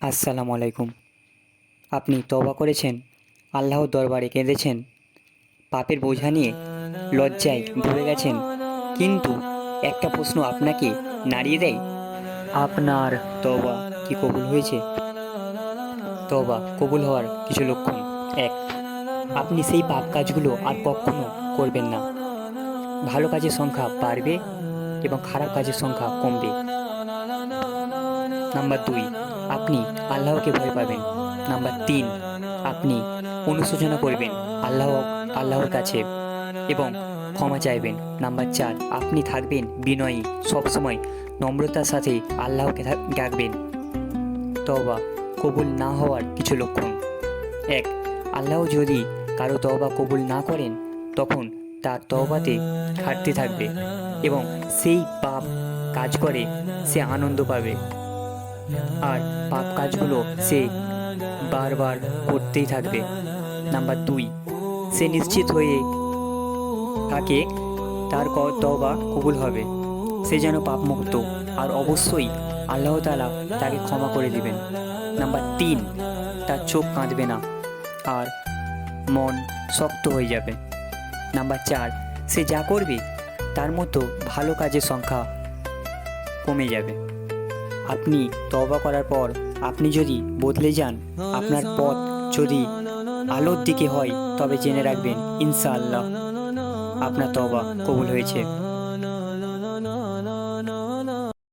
আসসালামু আলাইকুম। আপনি তবা করেছেন? আল্লাহর দরবারে কেঁদেছেন? পাপের বোঝা নিয়ে লজ্জায় ডুবে গেছেন? কিন্তু একটা প্রশ্ন আপনাকে নাড়িয়ে দেয়। আপনার তবা কি কবুল হয়েছে? তবা কবুল হওয়ার কিছু লক্ষণ। এক, আপনি সেই পাপ কাজগুলো আর কখনো করবেন না। ভালো কাজের সংখ্যা বাড়বে এবং খারাপ কাজের সংখ্যা কমবে। নাম্বার দুই আপনি আল্লাহকে ভয় পাবেন। নাম্বার তিন, আপনি অনুশোচনা করবেন আল্লাহ, আল্লাহর কাছে এবং ক্ষমা চাইবেন। নাম্বার চার, আপনি থাকবেন বিনয়ী, সবসময় নম্রতার সাথে আল্লাহকে ডাকবেন। তবা কবুল না হওয়ার কিছু লক্ষণ। এক, আল্লাহ যদি কারও তওবা কবুল না করেন, তখন তার তওবাতে ঘাটতি থাকবে এবং সেই পাপ কাজ করে, সে আনন্দ পাবে। আর পাপ কাজগুলো সে বারবার করতেই থাকবে। নাম্বার দুই, সে নিশ্চিত হয়ে থাকে তার তওবা কবুল হবে। সে যেন পাপমুক্ত, আর অবশ্যই আল্লাহ তালা তাকে ক্ষমা করে দিবেন। নাম্বার তিন, তার চোখ কাঁদবে না, আর মন শক্ত হয়ে যাবে। নাম্বার চার, সে যা করবে, তার মতো ভালো কাজের সংখ্যা কমে যাবে। আপনি তবা করার পর আপনি যদি বদলে যান, আপনার পথ যদি আলোর দিকে হয়, তবে জেনে রাখবেন, ইনশাআল্লাহ, আপনার তবা কবুল হয়েছে।